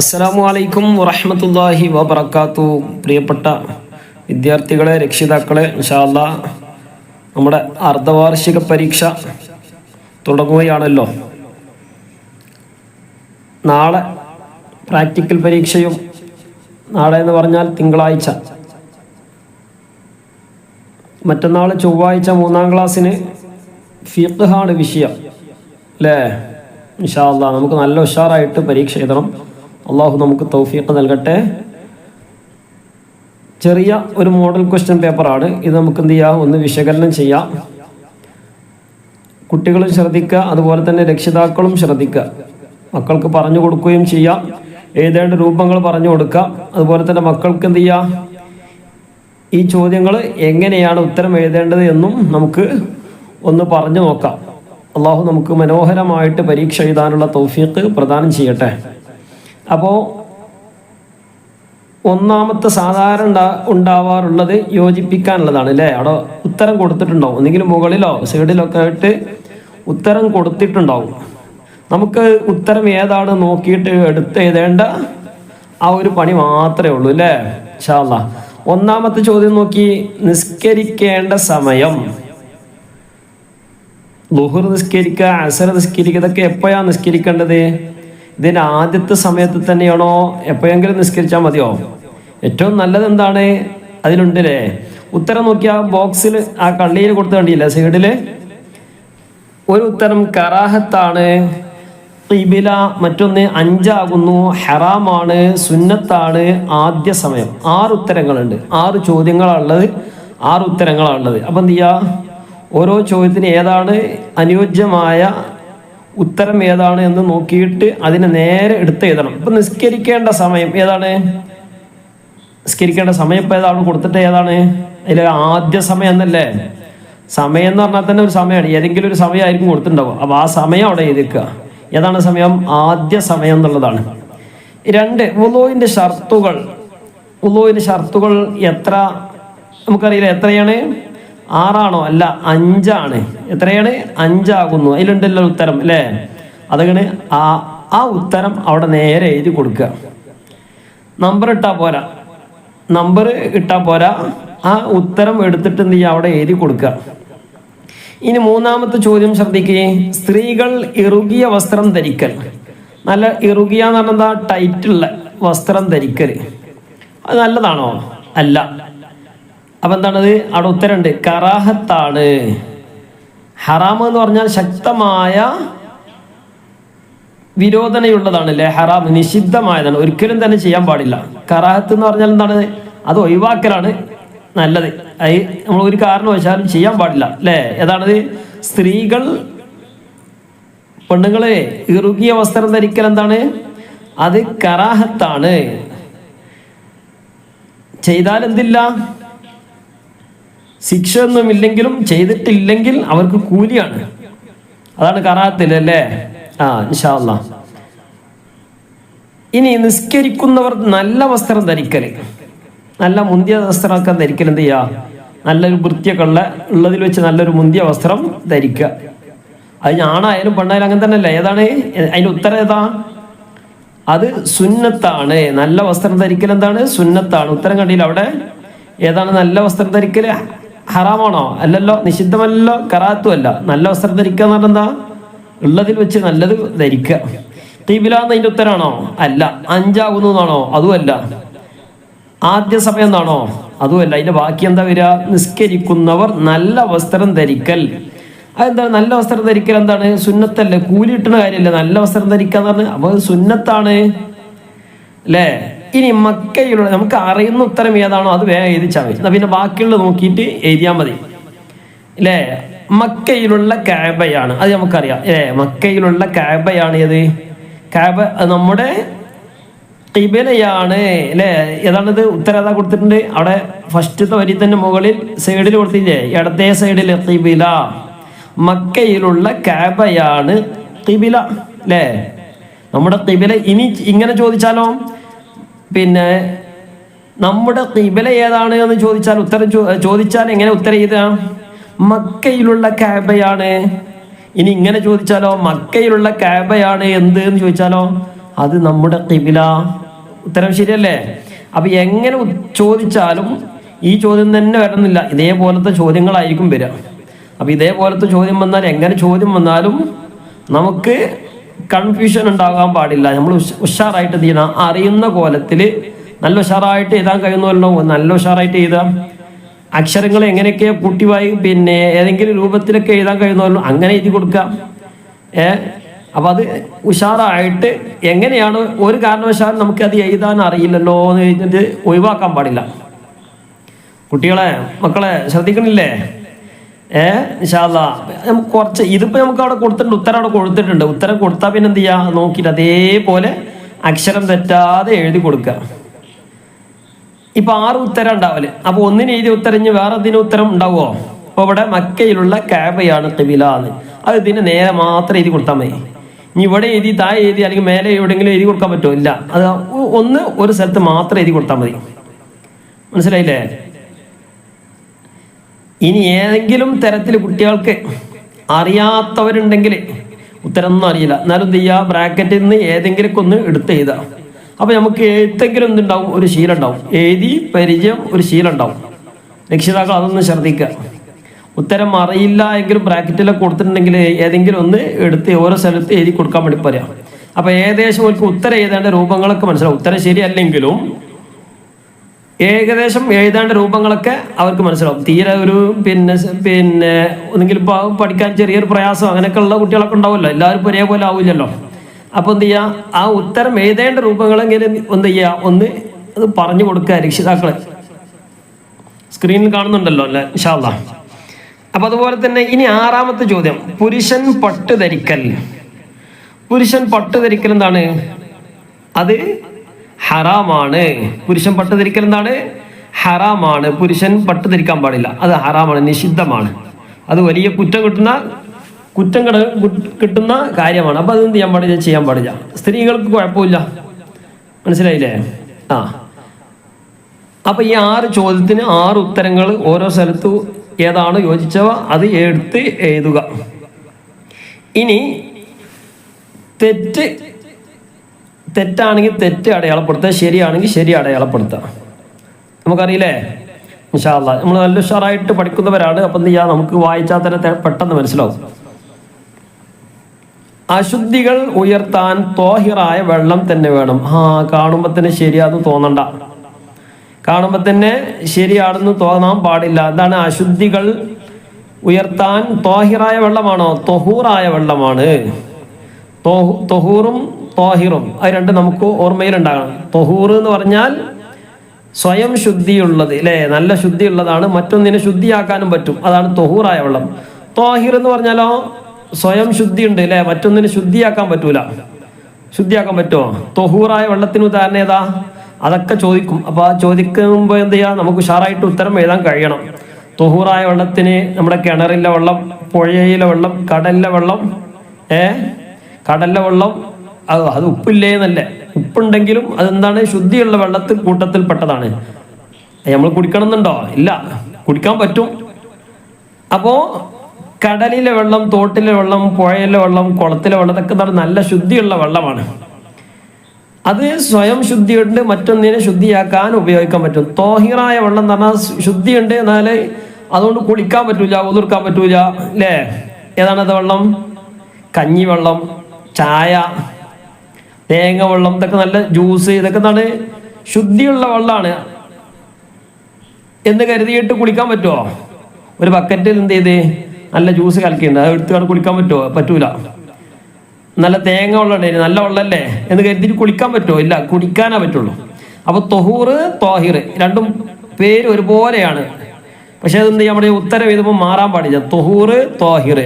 അസ്സലാമു അലൈക്കും വറഹമത്തല്ലാഹി വബർക്കാത്തു പ്രിയപ്പെട്ട വിദ്യാർത്ഥികളെ രക്ഷിതാക്കളെ ഇൻഷാല്ല നമ്മുടെ അർദ്ധവാർഷിക പരീക്ഷ തുടങ്ങുകയാണല്ലോ. നാളെ പ്രാക്ടിക്കൽ പരീക്ഷയും നാളെ എന്ന് പറഞ്ഞാൽ തിങ്കളാഴ്ച. മറ്റന്നാൾ ചൊവ്വാഴ്ച മൂന്നാം ക്ലാസ്സിന് ഫിഖാണ് വിഷയം അല്ലേ? ഇൻഷാല്ല നമുക്ക് നല്ല ഉഷാറായിട്ട് പരീക്ഷ എഴുതണം. അള്ളാഹു നമുക്ക് തൗഫീഖ് നൽകട്ടെ. ചെറിയ ഒരു മോഡൽ ക്വസ്റ്റ്യൻ പേപ്പറാണ് ഇത് നമുക്ക് എന്ത് ചെയ്യാം? ഒന്ന് വിശകലനം ചെയ്യാം. കുട്ടികളും ശ്രദ്ധിക്കുക അതുപോലെ തന്നെ രക്ഷിതാക്കളും ശ്രദ്ധിക്കുക. മക്കൾക്ക് പറഞ്ഞു കൊടുക്കുകയും ചെയ്യാം. ഏതേണ്ട രൂപങ്ങൾ പറഞ്ഞു കൊടുക്കുക. അതുപോലെ തന്നെ മക്കൾക്ക് എന്ത് ചെയ്യാം? ഈ ചോദ്യങ്ങൾ എങ്ങനെയാണ് ഉത്തരം എഴുതേണ്ടത് എന്നും നമുക്ക് ഒന്ന് പറഞ്ഞു നോക്കാം. അള്ളാഹു നമുക്ക് മനോഹരമായിട്ട് പരീക്ഷ എഴുതാനുള്ള തൗഫീഖ് പ്രദാനം ചെയ്യട്ടെ. അപ്പോൾ ഒന്നാമത്തെ സാധാരണ ഉണ്ടാവാറുള്ളത് യോജിപ്പിക്കാനുള്ളതാണ് അല്ലേ? അവിടെ ഉത്തരം കൊടുത്തിട്ടുണ്ടാവും. ഒന്നെങ്കിൽ മുകളിലോ സൈഡിലോ ഒക്കെ ആയിട്ട് ഉത്തരം കൊടുത്തിട്ടുണ്ടാവും. നമുക്ക് ഉത്തരം ഏതാണ് നോക്കിയിട്ട് എടുത്ത് എഴുതേണ്ട ആ ഒരു പണി മാത്രമേ ഉള്ളൂ അല്ലേ? ഷാല്ല ഒന്നാമത്തെ ചോദ്യം നോക്കി നിസ്കരിക്കേണ്ട സമയം. ലുഹുർ നിസ്കരിക്കുക അസർ നിസ്കരിക്കുക ഇതൊക്കെ എപ്പോഴാണ് നിസ്കരിക്കേണ്ടത്? ഇതിന് ആദ്യത്തെ സമയത്ത് തന്നെയാണോ എപ്പോഴെങ്കിലും നിസ്കരിച്ചാൽ മതിയോ? ഏറ്റവും നല്ലത് എന്താണ്? അതിലുണ്ടല്ലേ. ഉത്തരം നോക്കിയ ബോക്സിൽ ആ കള്ളിയിൽ കൊടുത്ത് കണ്ടില്ല സൈഡിൽ ഒരു ഉത്തരം കറാഹത്താണ്. ഇബില മറ്റൊന്ന് അഞ്ചാകുന്നു. ഹറാമാണ് സുന്നത്താണ് ആദ്യ സമയം. ആറ് ഉത്തരങ്ങളുണ്ട്. ആറ് ചോദ്യങ്ങളാണുള്ളത് ആറ് ഉത്തരങ്ങളാണുള്ളത് അപ്പം എന്ത് ചെയ്യുക ഓരോ ചോദ്യത്തിന് ഏതാണ് അനുയോജ്യമായ ഉത്തരം ഏതാണ് എന്ന് നോക്കിയിട്ട് അതിനെ നേരെ എടുത്ത് എഴുതണം. ഇപ്പം നിസ്കരിക്കേണ്ട സമയം ഏതാണ്? നിസ്കരിക്കേണ്ട സമയം ഇപ്പം ഏതാണ്? കൊടുത്തിട്ട് ഏതാണ്? അതിൽ ആദ്യ സമയം എന്നല്ലേ? സമയം എന്ന് പറഞ്ഞാൽ തന്നെ ഒരു സമയമാണ്. ഏതെങ്കിലും ഒരു സമയമായിരിക്കും കൊടുത്തിട്ടുണ്ടാവും അപ്പോൾ ആ സമയം അവിടെ എഴുതിക്കുക ഏതാണ് സമയം? ആദ്യ സമയം എന്നുള്ളതാണ്. രണ്ട് ഉലോവിന്റെ ഷർത്തുകൾ. ഉലോവിന്റെ ഷർത്തുകൾ എത്ര? നമുക്കറിയില്ല എത്രയാണ്? ആറാണോ? അല്ല അഞ്ചാണ്. എത്രയാണ്? അഞ്ചാകുന്നു. അതിലുണ്ടല്ലോ ഉത്തരം അല്ലേ? അതങ്ങനെ? ആ ആ ഉത്തരം അവിടെ നേരെ എഴുതി കൊടുക്കുക. നമ്പർ ഇട്ടാൽ പോരാ. നമ്പർ ഇട്ടാൽ പോരാ. ആ ഉത്തരം എടുത്തിട്ട് നീ അവിടെ എഴുതി കൊടുക്കുക. ഇനി മൂന്നാമത്തെ ചോദ്യം ശ്രദ്ധിക്കുകയെ സ്ത്രീകൾ ഇറുകിയ വസ്ത്രം ധരിക്കൽ. നല്ല ഇറുകിയ എന്ന് പറഞ്ഞാൽ ടൈറ്റുള്ള വസ്ത്രം ധരിക്കൽ. അത് നല്ലതാണോ? അല്ല. അപ്പൊ എന്താണത്? അവിടെ ഉത്തരമുണ്ട്. കറാഹത്താണ്. ഹറാം എന്ന് പറഞ്ഞാൽ ശക്തമായ വിരോധനയുള്ളതാണ് അല്ലേ? ഹറാം നിഷിദ്ധമായതാണ്. ഒരിക്കലും തന്നെ ചെയ്യാൻ പാടില്ല. കറാഹത്ത് എന്ന് പറഞ്ഞാൽ എന്താണ്? അത് ഒഴിവാക്കലാണ് നല്ലത്. അത് നമ്മൾ ഒരു കാരണം വെച്ചാലും ചെയ്യാൻ പാടില്ല അല്ലേ? ഏതാണത്? സ്ത്രീകൾ പെണ്ണുങ്ങളെ ഇറുകിയ വസ്ത്രം ധരിക്കൽ എന്താണ്? അത് കറാഹത്താണ്. ചെയ്താൽ എന്തില്ല? ശിക്ഷ ഒന്നും ഇല്ലെങ്കിലും ചെയ്തിട്ടില്ലെങ്കിൽ അവർക്ക് കൂലിയാണ്. അതാണ് കറാത്തിൽ അല്ലേ? ആ ഇൻഷാല്ല ഇനി നിസ്കരിക്കുന്നവർ നല്ല വസ്ത്രം ധരിക്കൽ നല്ല മുന്തിയ വസ്ത്രമൊക്കെ ധരിക്കൽ എന്ത് ചെയ്യുക നല്ലൊരു വൃത്തിയൊക്കെ ഉള്ള ഉള്ളതിൽ വെച്ച് നല്ലൊരു മുന്തിയ വസ്ത്രം ധരിക്കുക. അത് ഞാണായാലും പെണ്ണായാലും അങ്ങനെ തന്നെ അല്ല ഏതാണ്? അതിന്റെ ഉത്തരം ഏതാ? അത് സുന്നത്താണ്. നല്ല വസ്ത്രം ധരിക്കൽ എന്താണ്? സുന്നത്താണ്. ഉത്തരം കണ്ടില്ല അവിടെ? ഏതാണ് നല്ല വസ്ത്രം ധരിക്കൽ ഹറാമാണോ? അല്ലല്ലോ നിഷിദ്ധമല്ലോ കറാത്തും അല്ല നല്ല വസ്ത്രം ധരിക്കുക എന്ന് പറഞ്ഞാൽ ഉള്ളതിൽ വെച്ച് നല്ലത് ധരിക്കുക. തീബില എന്നതിന്റെ ഉത്തരാണോ? അല്ല. അഞ്ചാകുന്നു എന്നാണോ? അതുമല്ല. ആദ്യ സമയം എന്നാണോ അതുമല്ല. അതിന്റെ ബാക്കി എന്താ വരിക? നിസ്കരിക്കുന്നവർ നല്ല വസ്ത്രം ധരിക്കൽ. അതെന്താണ്? നല്ല വസ്ത്രം ധരിക്കൽ എന്താണ്? സുന്നത്തല്ലേ? കൂലി കിട്ടുന്ന കാര്യമല്ലേ? നല്ല വസ്ത്രം ധരിക്കുക എന്ന് പറഞ്ഞാൽ അപ്പൊ സുന്നത്താണ്. അല്ലേ? ഇനി മക്കയിലുള്ള നമുക്ക് അറിയുന്ന ഉത്തരം ഏതാണോ അത് വേഗം എഴുതിച്ചാൽ മതി. പിന്നെ ബാക്കിയുള്ളത് നോക്കിയിട്ട് എഴുതിയാൽ മതി. അല്ലേ മക്കയിലുള്ള കാബയാണ്. അത് നമുക്കറിയാം. ഏ മക്കയിലുള്ള കാബയാണ് ഏത്? കാബ നമ്മുടെ കിബിലയാണ്. അല്ലേ ഏതാണിത്? ഉത്തരം ഏതാ കൊടുത്തിട്ടുണ്ട്? അവിടെ ഫസ്റ്റത്തെ വരി തന്നെ മുകളിൽ സൈഡിൽ കൊടുത്തില്ലേ? ഇടത്തെ സൈഡിൽ കിബില. മക്കയിലുള്ള കാബയാണ് കിബില. അല്ലേ നമ്മുടെ കിബില ഇനി ഇങ്ങനെ ചോദിച്ചാലോ? പിന്നെ നമ്മുടെ കിബില ഏതാണ് എന്ന് ചോദിച്ചാൽ ഉത്തരം ചോദിച്ചാൽ എങ്ങനെ ഉത്തരം ചെയ്താ മക്കയിലുള്ള കാബയാണ്. ഇനി ഇങ്ങനെ ചോദിച്ചാലോ മക്കയിലുള്ള കാബയാണ് എന്ത് എന്ന് ചോദിച്ചാലോ അത് നമ്മുടെ കിബില ഉത്തരം ശരിയല്ലേ? അപ്പൊ എങ്ങനെ ചോദിച്ചാലും ഈ ചോദ്യം തന്നെ വരുന്നില്ല ഇതേപോലത്തെ ചോദ്യങ്ങളായിരിക്കും വരിക. അപ്പൊ ഇതേപോലത്തെ ചോദ്യം വന്നാൽ എങ്ങനെ ചോദ്യം വന്നാലും നമുക്ക് കൺഫ്യൂഷൻ ഉണ്ടാകാൻ പാടില്ല. നമ്മൾ ഉഷാറായിട്ട് എന്ത് ചെയ്യണം? അറിയുന്ന കോലത്തിൽ നല്ല ഉഷാറായിട്ട് എഴുതാൻ കഴിയുന്നവരുണ്ടോ? നല്ല ഉഷാറായിട്ട് എഴുതാം അക്ഷരങ്ങൾ എങ്ങനെയൊക്കെ കൂട്ടിവായി പിന്നെ ഏതെങ്കിലും രൂപത്തിലൊക്കെ എഴുതാൻ കഴിയുന്നവരുണ്ടോ? അങ്ങനെ എഴുതി കൊടുക്കാം ഏ? അപ്പൊ അത് ഉഷാറായിട്ട് എങ്ങനെയാണ്? ഒരു കാരണവശാലും നമുക്ക് അത് എഴുതാൻ അറിയില്ലല്ലോ എന്ന് കഴിഞ്ഞിട്ട് ഒഴിവാക്കാൻ പാടില്ല. കുട്ടികളെ മക്കളെ ശ്രദ്ധിക്കണില്ലേ? ഏ? നിഷാല്ല നമുക്ക് കുറച്ച് ഇതിപ്പോ നമുക്ക് അവിടെ കൊടുത്തിട്ടുണ്ട് ഉത്തരം അവിടെ കൊടുത്തിട്ടുണ്ട്. ഉത്തരം കൊടുത്താൽ പിന്നെ എന്ത് ചെയ്യാ? നോക്കിയിട്ട് അതേപോലെ അക്ഷരം തെറ്റാതെ എഴുതി കൊടുക്കുക ഇപ്പൊ ആറ് ഉത്തരം ഉണ്ടാവൽ. അപ്പൊ ഒന്നിന് എഴുതിയ ഉത്തരം ഇനി വേറെ എന്തിനും ഉത്തരം ഉണ്ടാവുമോ അപ്പൊ ഇവിടെ മക്കയിലുള്ള കാബയാണ് കബില എന്ന് അത് ഇതിന് നേരെ മാത്രം എഴുതി കൊടുത്താൽ മതി. ഇനി ഇവിടെ എഴുതി താഴെ എഴുതി അല്ലെങ്കിൽ മേലെ എവിടെയെങ്കിലും എഴുതി കൊടുക്കാൻ പറ്റുമോ? ഇല്ല. അത് ഒന്ന് ഒരു സ്ഥലത്ത് മാത്രം എഴുതി കൊടുത്താൽ മതി. മനസ്സിലായില്ലേ? ഇനി ഏതെങ്കിലും തരത്തിൽ കുട്ടികൾക്ക് അറിയാത്തവരുണ്ടെങ്കിൽ ഉത്തരമൊന്നും അറിയില്ല. എന്നാലും എന്ത് ചെയ്യുക ബ്രാക്കറ്റിൽ നിന്ന് ഏതെങ്കിലും ഒന്ന് എടുത്ത് എഴുതുക അപ്പൊ നമുക്ക് എഴുത്തെങ്കിലും എന്തുണ്ടാവും? ഒരു ശീലം ഉണ്ടാവും. എഴുതി പരിചയം ഒരു ശീലം ഉണ്ടാവും. രക്ഷിതാക്കൾ അതൊന്ന് ശ്രദ്ധിക്കുക. ഉത്തരം അറിയില്ല എങ്കിലും ബ്രാക്കറ്റിലൊക്കെ കൊടുത്തിട്ടുണ്ടെങ്കിൽ ഏതെങ്കിലും ഒന്ന് എടുത്ത് ഓരോ സ്ഥലത്ത് എഴുതി കൊടുക്കാൻ വേണ്ടി പറയാം. അപ്പോൾ ഏകദേശം അവർക്ക് ഉത്തരം എഴുതേണ്ട രൂപങ്ങളൊക്കെ മനസ്സിലാവും. ഉത്തരം ശരിയല്ലെങ്കിലും ഏകദേശം എഴുതേണ്ട രൂപങ്ങളൊക്കെ അവർക്ക് മനസ്സിലാവും. തീരെ ഒരു പിന്നെ പിന്നെ ഒന്നെങ്കിൽ ഇപ്പോൾ പഠിക്കാൻ ചെറിയൊരു പ്രയാസം അങ്ങനെയൊക്കെ ഉള്ള കുട്ടികളൊക്കെ ഉണ്ടാവുമല്ലോ. എല്ലാവരും ഒരേപോലെ ആവില്ലല്ലോ. അപ്പോൾ എന്ത് ചെയ്യുക ആ ഉത്തരം എഴുതേണ്ട രൂപങ്ങളെങ്കിലും എന്ത് ചെയ്യുക ഒന്ന് അത് പറഞ്ഞു കൊടുക്കുക രക്ഷിതാക്കളെ. സ്ക്രീനിൽ കാണുന്നുണ്ടല്ലോ അല്ലേ? ഇൻഷാല്ല അപ്പൊ അതുപോലെ തന്നെ ഇനി ആറാമത്തെ ചോദ്യം. പുരുഷൻ പട്ട് ധരിക്കൽ പുരുഷൻ പട്ട് ധരിക്കൽ എന്താണ്? അത് ഹറാമാണ്. പുരുഷൻ പട്ട് ധരിക്കൽ എന്താണ്? ഹറാമാണ്. പുരുഷൻ പട്ട് ധരിക്കാൻ പാടില്ല. അത് ഹറാമാണ് നിഷിദ്ധമാണ്. അത് വലിയ കുറ്റം കിട്ടുന്ന കുറ്റം കിട- കിട്ടുന്ന കാര്യമാണ്. അപ്പൊ അതൊന്നും ചെയ്യാൻ പാടില്ല? ചെയ്യാൻ പാടില്ല. സ്ത്രീകൾക്ക് കുഴപ്പമില്ല. മനസ്സിലായില്ലേ? ആ. അപ്പൊ ഈ ആറ് ചോദ്യത്തിന് ആറ് ഉത്തരങ്ങൾ ഓരോ സ്ഥലത്തു ഏതാണ് യോജിച്ചവ? അത് എടുത്ത് എഴുതുക. ഇനി തെറ്റ് തെറ്റാണെങ്കിൽ തെറ്റ് അടയാളപ്പെടുത്തുക ശരിയാണെങ്കിൽ ശരി അടയാളപ്പെടുത്തുക. നമുക്കറിയില്ലേ? ഇൻഷാല്ല നമ്മൾ നല്ല ഉഷാറായിട്ട് പഠിക്കുന്നവരാണ് അപ്പം എന്ത് ചെയ്യാം? നമുക്ക് വായിച്ചാൽ തന്നെ പെട്ടെന്ന് മനസ്സിലാവും. അശുദ്ധികൾ ഉയർത്താൻ തോഹിറായ വെള്ളം തന്നെ വേണം. ആ കാണുമ്പോൾ തന്നെ ശരിയാന്ന് തോന്നണ്ട. കാണുമ്പോൾ തന്നെ ശരിയാണെന്ന് തോന്നാൻ പാടില്ല. അതാണ് അശുദ്ധികൾ ഉയർത്താൻ തോഹിറായ വെള്ളമാണോ? തൊഹൂറായ വെള്ളമാണ്. തൊഹു- തൊഹൂറും തോഹിറും അത് രണ്ട് നമുക്ക് ഓർമ്മയിലുണ്ടാകണം. തൊഹൂർ എന്ന് പറഞ്ഞാൽ സ്വയം ശുദ്ധിയുള്ളത് അല്ലേ നല്ല ശുദ്ധിയുള്ളതാണ്. മറ്റൊന്നിനെ ശുദ്ധിയാക്കാനും പറ്റും. അതാണ് തൊഹൂറായ വെള്ളം. തോഹിർ എന്ന് പറഞ്ഞാലോ സ്വയം ശുദ്ധിയുണ്ട് അല്ലേ മറ്റൊന്നിനെ ശുദ്ധിയാക്കാൻ പറ്റൂല. ശുദ്ധിയാക്കാൻ പറ്റുമോ തൊഹൂറായ വെള്ളത്തിന് ഉദാഹരണം ഏതാ? അതൊക്കെ ചോദിക്കും. അപ്പൊ ആ ചോദിക്കുമ്പോൾ എന്ത് ചെയ്യാ? നമുക്ക് ഉഷാറായിട്ട് ഉത്തരം എഴുതാൻ കഴിയണം. തൊഹൂറായ വെള്ളത്തിന് നമ്മുടെ കിണറിലെ വെള്ളം പുഴയിലെ വെള്ളം കടലിലെ വെള്ളം ഏ? കടലിലെ വെള്ളം അത് അത് ഉപ്പില്ലേ എന്നല്ല. ഉപ്പുണ്ടെങ്കിലും അതെന്താണ്? ശുദ്ധിയുള്ള വെള്ളത്തിൽ കൂട്ടത്തിൽ പെട്ടതാണ്. നമ്മൾ കുടിക്കണം എന്നുണ്ടോ ഇല്ല. കുടിക്കാൻ പറ്റും. അപ്പോ കടലിലെ വെള്ളം തോട്ടിലെ വെള്ളം പുഴയിലെ വെള്ളം കുളത്തിലെ വെള്ളം ഇതൊക്കെ എന്താണ്? നല്ല ശുദ്ധിയുള്ള വെള്ളമാണ്. അത് സ്വയം ശുദ്ധിയുണ്ട് മറ്റൊന്നിനെ ശുദ്ധിയാക്കാൻ ഉപയോഗിക്കാൻ പറ്റും. തോഹിറായ വെള്ളം എന്ന് പറഞ്ഞാൽ ശുദ്ധിയുണ്ട് എന്നാൽ അതുകൊണ്ട് കുളിക്കാൻ പറ്റൂല ഉതിർക്കാൻ പറ്റൂല അല്ലേ? ഏതാണത് വെള്ളം? കഞ്ഞി വെള്ളം ചായ. തേങ്ങ വെള്ളം ഇതൊക്കെ നല്ല ജ്യൂസ് ഇതൊക്കെ എന്താണ് ശുദ്ധിയുള്ള വെള്ളമാണ് എന്ന് കരുതിയിട്ട് കുളിക്കാൻ പറ്റുമോ ഒരു ബക്കറ്റിൽ എന്ത് ചെയ്ത്? നല്ല ജ്യൂസ് കലക്കിയിട്ടുണ്ട്. അത് എടുത്തുകൊണ്ട് കുളിക്കാൻ പറ്റുമോ പറ്റൂല. നല്ല തേങ്ങ വെള്ളം നല്ല വെള്ളമല്ലേ എന്ന് കരുതിയിട്ട് കുളിക്കാൻ പറ്റുമോ ഇല്ല കുടിക്കാനേ പറ്റുള്ളൂ. അപ്പൊ തൊഹൂറ് തോഹിർ രണ്ടും പേര് ഒരുപോലെയാണ്. പക്ഷെ അതെന്ത് നമ്മുടെ പാടില്ല ഉത്തരം എഴുതുമ്പോൾ മാറാൻ പാടില്ല. തൊഹൂറ് തോഹിർ.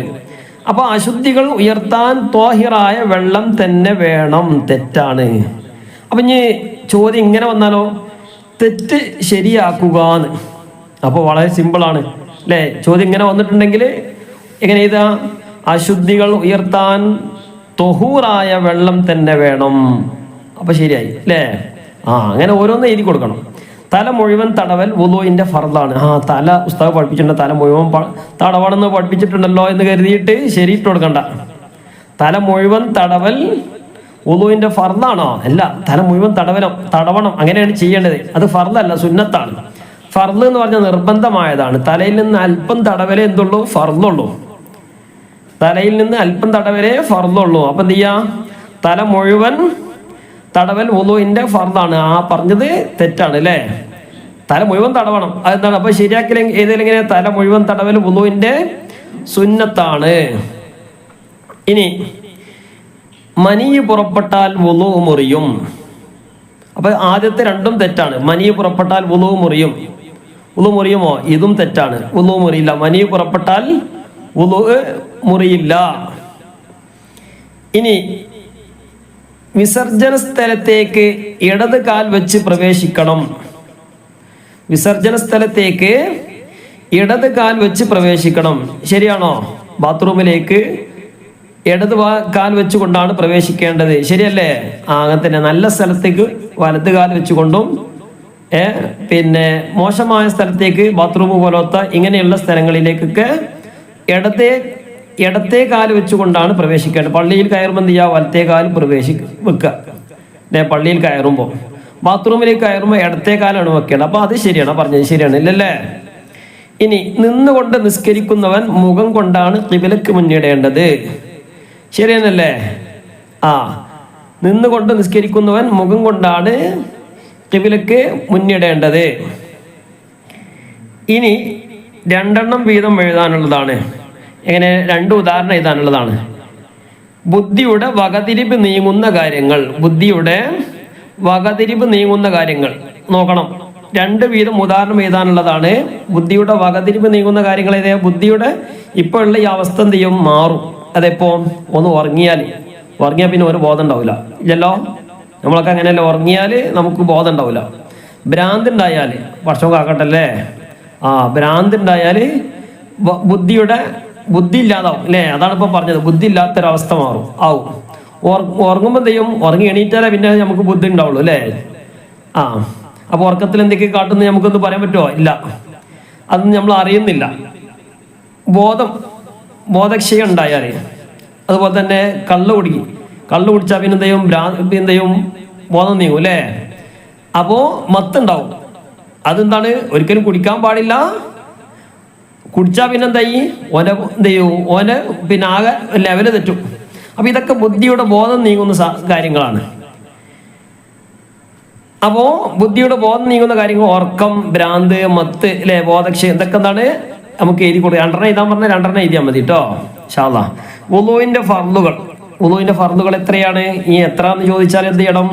അപ്പൊ അശുദ്ധികൾ ഉയർത്താൻ തോഹിറായ വെള്ളം തന്നെ വേണം. തെറ്റാണ്. അപ്പൊ ഇനി ചോദ്യം ഇങ്ങനെ വന്നാലോ? തെറ്റ് ശരിയാക്കുക എന്ന് അപ്പോൾ വളരെ സിമ്പിളാണ്. അല്ലേ? ചോദ്യം ഇങ്ങനെ വന്നിട്ടുണ്ടെങ്കിൽ എങ്ങനെ ചെയ്താ അശുദ്ധികൾ ഉയർത്താൻ തൊഹൂറായ വെള്ളം തന്നെ വേണം. അപ്പൊ ശരിയായി. അല്ലേ? ആ അങ്ങനെ ഓരോന്ന് എഴുതി കൊടുക്കണം. തല മുഴുവൻ തടവൽ വുലോയിന്റെ ഫർദാണ്. ആ തല ഉസ്താവ് പഠിപ്പിച്ചിട്ടുണ്ട്. തല മുഴുവൻ തടവാണെന്ന് പഠിപ്പിച്ചിട്ടുണ്ടല്ലോ എന്ന് കരുതിയിട്ട് ശരിയിട്ട് കൊടുക്കണ്ട. തല മുഴുവൻ തടവൽ വുലുവിന്റെ ഫർദാണോ? അല്ല തല മുഴുവൻ തടവണം തടവണം. അങ്ങനെയാണ് ചെയ്യേണ്ടത്. അത് ഫർദല്ല സുന്നത്താണ്. ഫർദ് എന്ന് പറഞ്ഞാൽ നിർബന്ധമായതാണ്. തലയിൽ നിന്ന് അല്പം തടവലേ എന്തുള്ളൂ? ഫർദുള്ളൂ. തലയിൽ നിന്ന് അല്പം തടവലേ ഫർദുള്ളൂ. അപ്പൊ എന്ത് ചെയ്യാ? തല മുഴുവൻ തടവൽ ഉളുവിന്റെ ഫർദാണ്. ആ പറഞ്ഞത് തെറ്റാണ് അല്ലേ? തല മുഴുവൻ തടവണം. അതെന്താണ്? അപ്പൊ ശരിയാക്കി ഏതെങ്കിലും തല മുഴുവൻ തടവൽ ഉളുവിന്റെ സുന്നത്താണ്. ഇനി മനി പുറപ്പെട്ടാൽ വുളു മുറിയും. അപ്പൊ ആദ്യത്തെ രണ്ടും തെറ്റാണ്. മനി പുറപ്പെട്ടാൽ വുളു മുറിയും. വുളു മുറിയുമോ? ഇതും തെറ്റാണ്. വുളു മുറിയില്ല. മനി പുറപ്പെട്ടാൽ വുളു മുറിയില്ല. ഇനി വിസർജന സ്ഥലത്തേക്ക് ഇടത് കാൽ വെച്ച് പ്രവേശിക്കണം. വിസർജന സ്ഥലത്തേക്ക് ഇടത് കാൽ വെച്ച് പ്രവേശിക്കണം. ശരിയാണോ? ബാത്റൂമിലേക്ക് ഇടത് കാൽ കാൽ വെച്ചുകൊണ്ടാണ് പ്രവേശിക്കേണ്ടത്. ശരിയല്ലേ? ആ അങ്ങനെ തന്നെ. നല്ല സ്ഥലത്തേക്ക് വലത് കാൽ വെച്ചുകൊണ്ടും ഏ പിന്നെ മോശമായ സ്ഥലത്തേക്ക് ബാത്റൂം പോലത്തെ ഇങ്ങനെയുള്ള സ്ഥലങ്ങളിലേക്കൊക്കെ ഇടത്തെ ഇടത്തെ കാൽ വെച്ചുകൊണ്ടാണ് പ്രവേശിക്കേണ്ടത്. പള്ളിയിൽ കയറുമ്പോൾ എന്ത് ചെയ്യുക വലത്തെ കാൽ വെക്കുക. പള്ളിയിൽ കയറുമ്പോൾ ബാത്റൂമിലേക്ക് കയറുമ്പോൾ ഇടത്തെ കാലാണ് വെക്കേണ്ടത്. അപ്പോൾ അത് ശരിയാണ് പറഞ്ഞത് ശരിയാണ്. ഇല്ലല്ലേ? ഇനി നിന്നുകൊണ്ട് നിസ്കരിക്കുന്നവൻ മുഖം കൊണ്ടാണ് കിബിലക്ക് മുന്നിടേണ്ടത്. ശരിയാണല്ലേ? ആ നിന്നുകൊണ്ട് നിസ്കരിക്കുന്നവൻ മുഖം കൊണ്ടാണ് കിബിലക്ക് മുന്നിടേണ്ടത്. ഇനി രണ്ടെണ്ണം വീതം എഴുതാനുള്ളതാണ്. എങ്ങനെ? രണ്ട് ഉദാഹരണം എഴുതാനുള്ളതാണ്. ബുദ്ധിയുടെ വകതിരിപ്പ് നീങ്ങുന്ന കാര്യങ്ങൾ ബുദ്ധിയുടെ വകതിരിപ്പ് നീങ്ങുന്ന കാര്യങ്ങൾ. നോക്കണം. രണ്ട് വീതം ഉദാഹരണം എഴുതാനുള്ളതാണ്. ബുദ്ധിയുടെ വകതിരിപ്പ് നീങ്ങുന്ന കാര്യങ്ങൾ ഏതാ? ബുദ്ധിയുടെ ഇപ്പോൾ ഉള്ള ഈ അവസ്ഥ എന്ത് ചെയ്യും? മാറും. അതെപ്പോ? ഒന്ന് ഉറങ്ങിയാൽ ഉറങ്ങിയാൽ പിന്നെ ഒരു ബോധം ഉണ്ടാവില്ല ഇല്ലല്ലോ? നമ്മളൊക്കെ അങ്ങനെയല്ല? ഉറങ്ങിയാൽ നമുക്ക് ബോധം ഉണ്ടാവില്ല ഭ്രാന്ത് ഉണ്ടായാൽ വർഷം കാക്കട്ടല്ലേ ആ ഭ്രാന്ത് ബുദ്ധിയുടെ ബുദ്ധി ഇല്ലാതാവും അല്ലേ? അതാണ് ഇപ്പൊ പറഞ്ഞത്. ബുദ്ധി ഇല്ലാത്തൊരവസ്ഥ മാറും. ആവും. ഉറ- ഉറങ്ങുമ്പോൾ ചെയ്യും? ഉറങ്ങി എണീറ്റാലേ പിന്നെ നമുക്ക് ബുദ്ധി ഉണ്ടാവുള്ളൂ അല്ലേ? ആ. അപ്പോൾ ഉറക്കത്തിൽ എന്തൊക്കെ കാട്ടുന്നു നമുക്കൊന്ന് പറയാൻ പറ്റുമോ ഇല്ല. അതൊന്നും നമ്മൾ അറിയുന്നില്ല. ബോധം ബോധക്ഷയം ഉണ്ടായാൽ അതുപോലെ തന്നെ കള്ള് കുടിക്കും കള്ള് കുടിച്ചാൽ പിന്നെ എന്ത് ചെയ്യും? ബോധം നീങ്ങും അല്ലേ? അപ്പോ മത്തുണ്ടാവും. അതെന്താണ്? ഒരിക്കലും കുടിക്കാൻ പാടില്ല. കുടിച്ചാ പിന്നെ എന്തായി ഓനെ എന്ത് ചെയ്യൂ? ഓനെ പിന്നെ ആകെ ലെവൽ തെറ്റും. അപ്പൊ ഇതൊക്കെ ബുദ്ധിയുടെ ബോധം നീങ്ങുന്ന കാര്യങ്ങളാണ്. അപ്പോ ബുദ്ധിയുടെ ബോധം നീങ്ങുന്ന കാര്യങ്ങൾ ഉറക്കം ഭ്രാന്ത് മത്ത് അല്ലെ ബോധക്ഷയം ഇതൊക്കെ എന്താണ്? നമുക്ക് എഴുതി കൊടുക്കുക രണ്ടെണ്ണം എഴുതാൻ പറഞ്ഞാൽ രണ്ടെണ്ണം എഴുതിയാൽ മതി കേട്ടോ ഷാള ഉളുവിന്റെ ഫർദുകൾ ഉളുവിന്റെ ഫർദുകൾ എത്രയാണ്? ഈ എത്ര എന്ന് ചോദിച്ചാൽ എന്ത് ചെയ്യണം?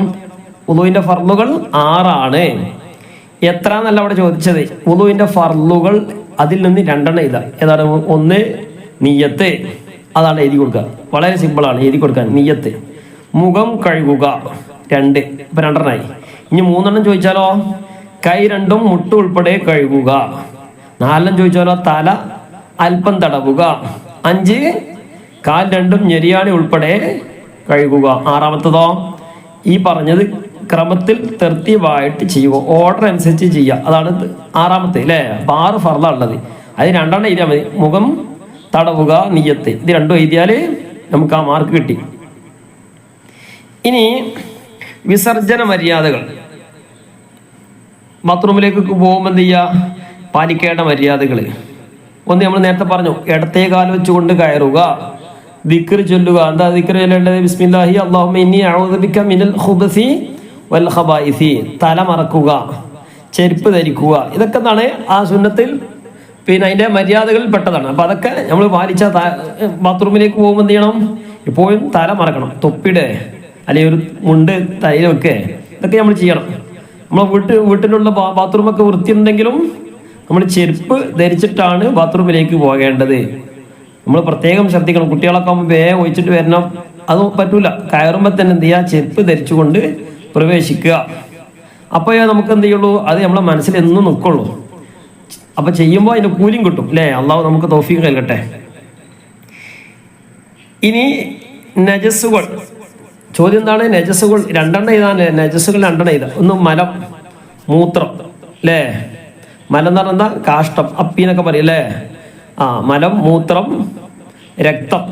ഉളുവിന്റെ ഫർദുകൾ ആറാണ്. എത്ര എന്നല്ല അവിടെ ചോദിച്ചത്? ഉളുവിന്റെ ഫർലുകൾ അതിൽ നിന്ന് രണ്ടെണ്ണം എഴുതാം. ഏതാണ്? ഒന്ന് നീയത്ത്. അതാണ് എഴുതി കൊടുക്കുക. വളരെ സിമ്പിളാണ് എഴുതി കൊടുക്കാൻ. നീയത്ത്. മുഖം കഴുകുക. രണ്ട്. ഇപ്പൊ രണ്ടെണ്ണമായി ഇനി മൂന്നെണ്ണം ചോദിച്ചാലോ? കൈ രണ്ടും മുട്ട് ഉൾപ്പെടെ കഴുകുക. നാലെണ്ണം ചോദിച്ചാലോ? തല അല്പം തടവുക. അഞ്ച്. കാൽ രണ്ടും ഞെരിയാണി ഉൾപ്പെടെ കഴുകുക. ആറാമത്തതോ? ഈ പറഞ്ഞത് ക്രമത്തിൽ തെർത്തീവായിട്ട് ചെയ്യുക ഓർഡർ അനുസരിച്ച് ചെയ്യുക. അതാണ് ആറാമത്തെ അല്ലേ അപ്പം ആറ് ഫർദാ ഉള്ളത് അത് രണ്ടെണ്ണം എഴുതിയാൽ മതി. മുഖം തടവുക നീയത്ത് ഇത് രണ്ടും എഴുതിയാൽ നമുക്ക് ആ മാർക്ക് കിട്ടി. ഇനി വിസർജന മര്യാദകൾ. ബാത്റൂമിലേക്ക് പോകുമ്പോൾ എന്ത് ചെയ്യുക പാലിക്കേണ്ട മര്യാദകൾ ഒന്ന് നമ്മൾ നേരത്തെ പറഞ്ഞു ഇടത്തേ കാൽ വെച്ചുകൊണ്ട് കയറുക. ദിക്കർ ചൊല്ലുക. എന്താ ദിക്കർ ചൊല്ലേണ്ടത്? ബിസ്മില്ലാഹി ഇന്നി അഊദു ബിക മിനൽ ഖുബസി വൽ ഖബായിസി തല മറക്കുക ചെരുപ്പ് ധരിക്കുക. ഇതൊക്കെ എന്താണ് ആ സുന്നത്തിൽ പിന്നെ അതിന്റെ മര്യാദകളിൽ പെട്ടതാണ് അപ്പം അതൊക്കെ നമ്മൾ പാലിച്ച ബാത്റൂമിലേക്ക് പോകുമ്പോൾ എന്ത് ചെയ്യണം? ഇപ്പോഴും തല മറക്കണം. തൊപ്പിടെ അല്ലെങ്കിൽ ഒരു മുണ്ട് തൈലൊക്കെ ഇതൊക്കെ നമ്മൾ ചെയ്യണം. നമ്മൾ വീട്ട് വീട്ടിലുള്ള ബാത്റൂമൊക്കെ വൃത്തിയുണ്ടെങ്കിലും നമ്മൾ ചെരുപ്പ് ധരിച്ചിട്ടാണ് ബാത്റൂമിലേക്ക് പോകേണ്ടത്. നമ്മൾ പ്രത്യേകം ശ്രദ്ധിക്കണം. കുട്ടികളൊക്കെ ആകുമ്പോൾ വേഗം ഒഴിച്ചിട്ട് വരണം. അത് പറ്റൂല. കയറുമ്പോൾ തന്നെ എന്ത് ചെയ്യുക? ചെരുപ്പ് ധരിച്ചുകൊണ്ട് പ്രവേശിക്കുക. അപ്പോഴേ നമുക്ക് എന്ത് ചെയ്യുള്ളൂ? അത് നമ്മളെ മനസ്സിൽ എന്നും നിൽക്കുള്ളൂ. അപ്പൊ ചെയ്യുമ്പോൾ അതിന് കൂലിയും കിട്ടും അല്ലേ? അള്ളാഹു നമുക്ക് തോഫിയും നൽകട്ടെ. ഇനി നജസ്സുകൾ. ചോദ്യം എന്താണ്? നജസ്സുകൾ രണ്ടെണ്ണം ഇതാണ് നജസ്സുകൾ രണ്ടെണ്ണം ഇതാ ഒന്ന് മലം മൂത്രം അല്ലേ? മലം എന്ന് പറഞ്ഞാൽ കാഷ്ടം അപ്പീന്നൊക്കെ പറയും അല്ലേ? ആ മലം മൂത്രം രക്തം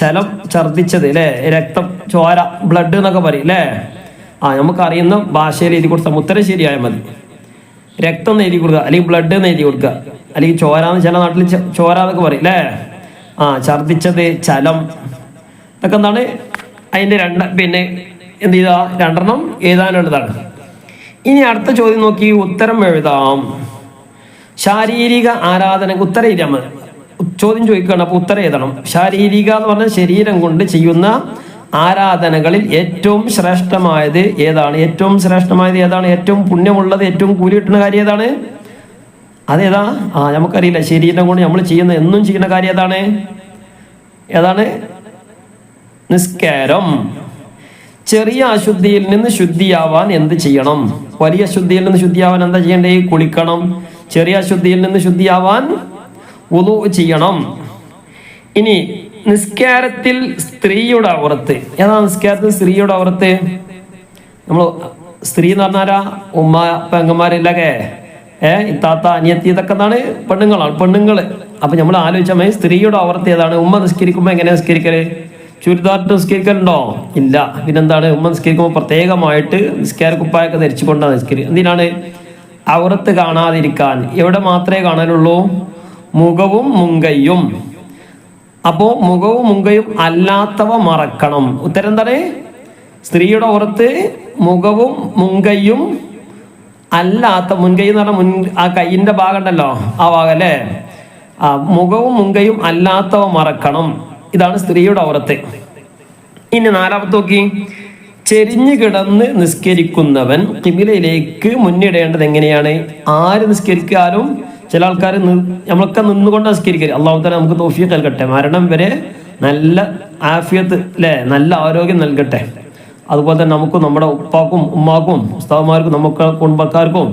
ചലം ഛർദിച്ചത് അല്ലേ? രക്തം ചോര ബ്ലഡ് എന്നൊക്കെ പറയും അല്ലേ? ആ നമുക്ക് അറിയുന്ന ഭാഷയിൽ എഴുതി കൊടുത്താൽ ഉത്തരം ശരിയായാൽ മതി. രക്തം എഴുതി കൊടുക്കുക അല്ലെങ്കിൽ ബ്ലഡ് എഴുതി കൊടുക്കുക. അല്ലെങ്കിൽ ചോരാന്ന് ചില നാട്ടിൽ ചോര എന്നൊക്കെ പറയും അല്ലേ? ആ ഛർദിച്ചത് ചലം. ഇതൊക്കെ എന്താണ്? അതിന്റെ രണ്ട് പിന്നെ എന്ത് ചെയ്താ? രണ്ടെണ്ണം എഴുതാനുള്ളതാണ് ഇനി അടുത്ത ചോദ്യം നോക്കി ഉത്തരം എഴുതാം. ശാരീരിക ആരാധന ഉത്തരം എഴുതാൻ ചോദ്യം ചോദിക്കുകയാണ് അപ്പൊ ഉത്തരം എഴുതണം. ശാരീരിക എന്ന് പറഞ്ഞാൽ ശരീരം കൊണ്ട് ചെയ്യുന്ന ആരാധനകളിൽ ഏറ്റവും ശ്രേഷ്ഠമായത് ഏതാണ്? ഏറ്റവും ശ്രേഷ്ഠമായത് ഏതാണ്? ഏറ്റവും പുണ്യമുള്ളത് ഏറ്റവും കൂലി കിട്ടുന്ന കാര്യം ഏതാണ്? അതേതാ ആ നമുക്കറിയില്ല. ശരീരം കൊണ്ട് നമ്മൾ ചെയ്യുന്ന എന്നും ചെയ്യുന്ന കാര്യം ഏതാണ്? ഏതാണ്? നിസ്കാരം. ചെറിയ അശുദ്ധിയിൽ നിന്ന് ശുദ്ധിയാവാൻ എന്ത് ചെയ്യണം? വലിയ അശുദ്ധിയിൽ നിന്ന് ശുദ്ധിയാവാൻ എന്താ ചെയ്യേണ്ടേ? കുളിക്കണം. ചെറിയ അശുദ്ധിയിൽ നിന്ന് ശുദ്ധിയാവാൻ ഉതു ചെയ്യണം. ഇനി നിസ്കാരത്തിൽ സ്ത്രീയുടെ അവറത്ത് ഏതാ നിസ്കാരത്തിൽ സ്ത്രീയുടെ അവറത്ത് നമ്മൾ സ്ത്രീ എന്ന് പറഞ്ഞാരാ ഉമ്മ പെങ്ങന്മാരില്ലൊക്കെ ഏ ഇത്താത്ത അനിയത്തി ഇതൊക്കെ എന്താണ്? പെണ്ണുങ്ങളാണ് പെണ്ണുങ്ങൾ അപ്പൊ നമ്മൾ ആലോചിച്ചാൽ മതി സ്ത്രീയുടെ അവർത്ത് ഏതാണ്? ഉമ്മ നിസ്കരിക്കുമ്പോൾ എങ്ങനെ നിസ്കരിക്കൽ? ചുരിദാറിട്ട് നിസ്കരിക്കലുണ്ടോ? ഇല്ല. പിന്നെന്താണ്? ഉമ്മ നിസ്കരിക്കുമ്പോൾ പ്രത്യേകമായിട്ട് നിസ്കാര കുപ്പായൊക്കെ ധരിച്ചുകൊണ്ടാണ് നിസ്കരിക്കുക എന്തിനാണ്? ഔറത്ത് കാണാതിരിക്കാൻ. എവിടെ മാത്രമേ കാണാനുള്ളൂ? മുഖവും മുങ്കയും അപ്പോ മുഖവും മുങ്കയും അല്ലാത്തവ മറക്കണം. ഉത്തരം എന്താണ് സ്ത്രീയുടെ പുറത്ത് മുഖവും മുങ്കയും അല്ലാത്ത മുൻകൈ എന്ന് പറഞ്ഞാൽ മുൻ ആ കൈയിന്റെ ഭാഗം ഉണ്ടല്ലോ ആ ഭാഗം അല്ലേ? ആ മുഖവും മുങ്കയും അല്ലാത്തവ മറക്കണം. ഇതാണ് സ്ത്രീയുടെ ഔറത്ത് ഇനി നാലാമത്തെ നോക്കി. ചെരിഞ്ഞു കിടന്ന് നിസ്കരിക്കുന്നവൻ കിബിലയിലേക്ക് മുന്നിടേണ്ടത് എങ്ങനെയാണ്? ആര് നിസ്കരിക്കാലും ചില ആൾക്കാർ നമ്മളൊക്കെ നിന്നുകൊണ്ട് നിസ്കരിക്കരുത് അള്ളാഹു താല നമുക്ക് തോഫിയ നൽകട്ടെ. മരണം വരെ നല്ല ആഫിയത്ത് അല്ലേ നല്ല ആരോഗ്യം നൽകട്ടെ. അതുപോലെ തന്നെ നമുക്കും നമ്മുടെ ഉപ്പാക്കും ഉമ്മാക്കും ഉസ്താവുമാർക്കും നമുക്ക് കുടുംബക്കാർക്കും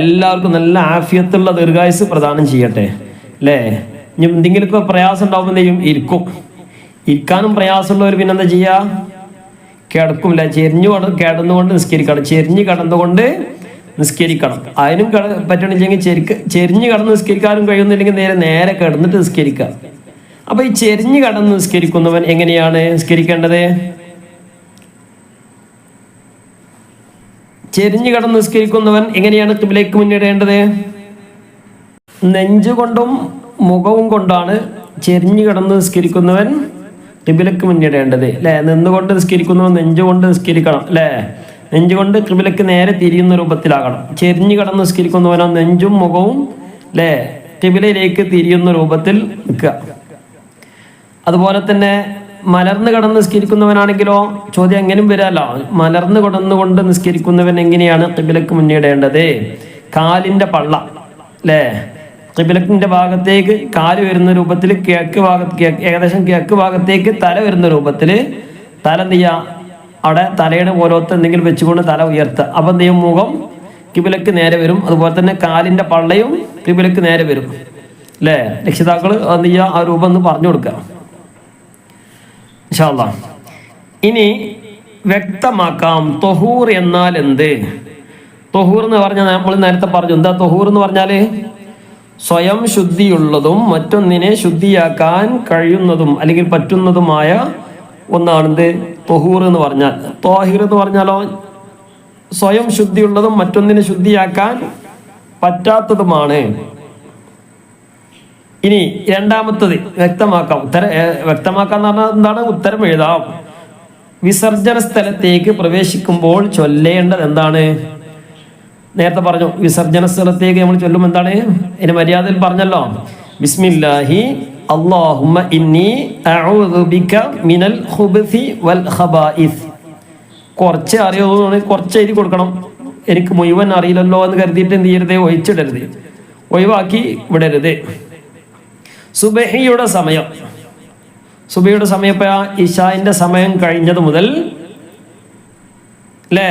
എല്ലാവർക്കും നല്ല ആഫിയത്തുള്ള ദീർഘായുസ് പ്രദാനം ചെയ്യട്ടെ. അല്ലേ ഇനി എന്തെങ്കിലുമൊക്കെ പ്രയാസം ഉണ്ടാവുമ്പോൾ ചെയ്യും? ഇരിക്കും. ഇരിക്കാനും പ്രയാസമുള്ളവർ പിന്നെ എന്താ ചെയ്യുക കിടക്കും അല്ലേ ചെരിഞ്ഞു കിടന്നുകൊണ്ട് നിസ്കരിക്കണം. ചെരിഞ്ഞ് കിടന്നുകൊണ്ട് നിസ്കരിക്കണം. അതിനും കട പറ്റണില്ലെങ്കിൽ ചെരിക്ക് ചെരിഞ്ഞ് കടന്ന് നിസ്കരിക്കാനും കഴിയുന്നില്ലെങ്കിൽ നേരെ നേരെ കിടന്നിട്ട് നിസ്കരിക്കുക അപ്പൊ ഈ ചെരിഞ്ഞ് കടന്ന് നിസ്കരിക്കുന്നവൻ എങ്ങനെയാണ് നിസ്കരിക്കേണ്ടത്? ചെരിഞ്ഞു കടന്ന് നിസ്കരിക്കുന്നവൻ എങ്ങനെയാണ് കിബിലേക്ക് മുന്നിടേണ്ടത്? നെഞ്ചുകൊണ്ടും മുഖവും കൊണ്ടാണ് ചെരിഞ്ഞു കടന്ന് നിസ്കരിക്കുന്നവൻ കിബിലക്ക് മുന്നിടേണ്ടത്. അല്ലേ? നിന്നുകൊണ്ട് നിസ്കരിക്കുന്നവൻ നെഞ്ചുകൊണ്ട് നിസ്കരിക്കണം. അല്ലേ? നെഞ്ചുകൊണ്ട് കൃപിലക്ക് നേരെ തിരിയുന്ന രൂപത്തിലാകണം. ചെരിഞ്ഞു കിടന്ന് നിസ്കരിക്കുന്നവനോ നെഞ്ചും മുഖവും അല്ലേ കിബിലയിലേക്ക് തിരിയുന്ന രൂപത്തിൽ നിൽക്കുക. അതുപോലെ തന്നെ മലർന്നു കിടന്ന് നിസ്കരിക്കുന്നവനാണെങ്കിലോ ചോദ്യം എങ്ങനെയും വരാമല്ലോ മലർന്ന് കിടന്നുകൊണ്ട് നിസ്കരിക്കുന്നവൻ എങ്ങനെയാണ് കിബിലക്ക് മുന്നിടേണ്ടത്? കാലിന്റെ പള്ള അല്ലേ കിബിലക്കിന്റെ ഭാഗത്തേക്ക് കാൽ വരുന്ന രൂപത്തിൽ കിഴക്ക് ഭാഗത്ത് ഏകദേശം കിഴക്ക് ഭാഗത്തേക്ക് തല വരുന്ന രൂപത്തിൽ തല ചെയ്യുക? അവിടെ തലയുടെ പോലത്തെ എന്തെങ്കിലും വെച്ചുകൊണ്ട് തല ഉയർത്തുക അപ്പം എന്ത് ചെയ്യും? മുഖം കിബിലക്ക് നേരെ വരും. അതുപോലെ തന്നെ കാലിന്റെ പള്ളയും കിബിലക്ക് നേരെ വരും. അല്ലേ രക്ഷിതാക്കൾ എന്ത് ചെയ്യുക? ആ രൂപം ഒന്ന് പറഞ്ഞു കൊടുക്കുക. ഇനി വ്യക്തമാക്കാം. തൊഹൂർ എന്നാൽ എന്ത്? തൊഹൂർ എന്ന് പറഞ്ഞാൽ നമ്മൾ നേരത്തെ പറഞ്ഞു. എന്താ തൊഹൂർ എന്ന് പറഞ്ഞാൽ സ്വയം ശുദ്ധിയുള്ളതും മറ്റൊന്നിനെ ശുദ്ധിയാക്കാൻ കഴിയുന്നതും അല്ലെങ്കിൽ പറ്റുന്നതുമായ ഒന്നാണെന്ത്? തൊഹൂർ എന്ന് പറഞ്ഞാൽ. തോഹിർ എന്ന് പറഞ്ഞാലോ? സ്വയം ശുദ്ധിയുള്ളതും മറ്റൊന്നിനെ ശുദ്ധിയാക്കാൻ പറ്റാത്തതുമാണ്. ഇനി രണ്ടാമത്തത് വ്യക്തമാക്കാം. ഉത്തര വ്യക്തമാക്കാൻ പറഞ്ഞാൽ എന്താണ്? ഉത്തരം എഴുതാം. വിസർജന സ്ഥലത്തേക്ക് പ്രവേശിക്കുമ്പോൾ ചൊല്ലേണ്ടത് എന്താണ്? നേരത്തെ പറഞ്ഞു വിസർജന സ്ഥലത്തേക്ക് നമ്മൾ ചൊല്ലും എന്താണ്? ഇതിന് മര്യാദയിൽ പറഞ്ഞല്ലോ. ബിസ്മില്ലാഹി അല്ലാഹുമ്മ ഇന്നി ബിക മിനൽ ഖുബ്സി വൽ ഖബായിസ്. കുറച്ച് അറിയുള്ളൂ കുറച്ച് എഴുതി കൊടുക്കണം. എനിക്ക് മുഴുവൻ അറിയില്ലല്ലോ എന്ന് കരുതിയിട്ട് എന്ത് ചെയ്യരുത്? ഒഴിച്ചിടരുത്. ഒഴിവാക്കി വിടരുത്. സുബഹിയുടെ സമയം. സുബഹിയുടെ സമയം ഇപ്പൊ ഇഷായിന്റെ സമയം കഴിഞ്ഞത് മുതൽ അല്ലേ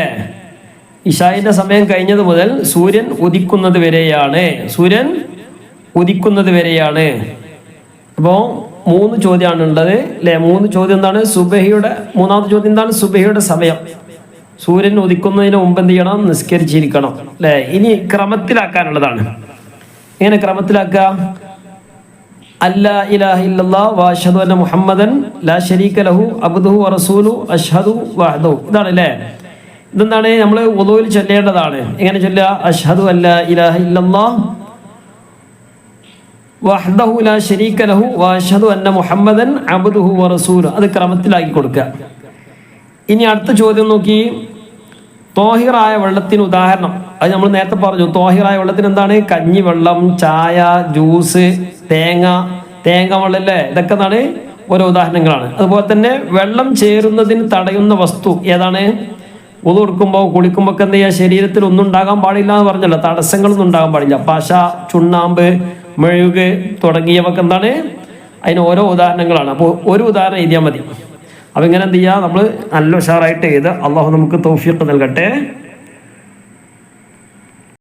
ഇഷായിന്റെ സമയം കഴിഞ്ഞത് മുതൽ സൂര്യൻ ഉദിക്കുന്നത് വരെയാണ്. സൂര്യൻ ഉദിക്കുന്നത് വരെയാണ്. അപ്പോൾ മൂന്ന് ചോദ്യമാണ് ഉള്ളത് അല്ലെ? മൂന്ന് ചോദ്യം എന്താണ്? സുബഹിയുടെ മൂന്നാമത്തെ ചോദ്യം എന്താണ്? സുബഹിയുടെ സമയം. സൂര്യൻ ഉദിക്കുന്നതിന് മുമ്പ് എന്ത് ചെയ്യണം? നിസ്കരിച്ചിരിക്കണം അല്ലെ? ഇനി ക്രമത്തിലാക്കാനുള്ളതാണ്. എങ്ങനെ ക്രമത്തിലാക്കുക? അല്ലാ ഇലാഹ അന്ന മുഹമ്മദൻ ലാ ശരീക ലഹു അബ്ദുഹു വറസൂലു അഷ്ഹദു വഹദഹു ഇതാണ് അല്ലേ? ഇതെന്താണ്? നമ്മൾ ഒതുവിൽ ചൊല്ലേണ്ടതാണ്. എങ്ങനെ ചൊല്ലുക? അഷ്ഹദു അല്ലാ ഇലാഹ ഇല്ലല്ലാഹ് വഹ്ദഹു ലാ ശരീക ലഹു വഅഷ്ഹദു അന്ന മുഹമ്മദൻ അബ്ദുഹു വറസൂലു അത് ക്രമത്തിലാക്കി കൊടുക്കുക. ഇനി അടുത്ത ചോദ്യം നോക്കി. തോഹിറായ വെള്ളത്തിന് ഉദാഹരണം. അത് നമ്മൾ നേരത്തെ പറഞ്ഞു. തോഹിറായ വെള്ളത്തിന് എന്താണ്? കഞ്ഞി വെള്ളം ചായ ജ്യൂസ് തേങ്ങ തേങ്ങ വെള്ളം അല്ലേ? ഇതൊക്കെ എന്താണ്? ഓരോ ഉദാഹരണങ്ങളാണ്. അതുപോലെ തന്നെ വെള്ളം ചേരുന്നതിന് തടയുന്ന വസ്തു ഏതാണ്? ഉതു കൊടുക്കുമ്പോൾ കുളിക്കുമ്പോൾ ഒക്കെ എന്ത് ചെയ്യുക? ശരീരത്തിൽ ഒന്നും ഉണ്ടാകാൻ പാടില്ല എന്ന് പറഞ്ഞല്ലോ. തടസ്സങ്ങളൊന്നും ഉണ്ടാകാൻ പാടില്ല. പശ ചുണ്ണാമ്പ് മെഴുക് തുടങ്ങിയവക്ക് എന്താണ്? അതിന് ഓരോ ഉദാഹരണങ്ങളാണ്. അപ്പോൾ ഒരു ഉദാഹരണം എഴുതിയാൽ മതി. അപ്പം ഇങ്ങനെ എന്ത് ചെയ്യുക നമ്മൾ നല്ല ഉഷാറായിട്ട് എഴുതുക അള്ളാഹു നമുക്ക് തൗഫീഖ് നൽകട്ടെ.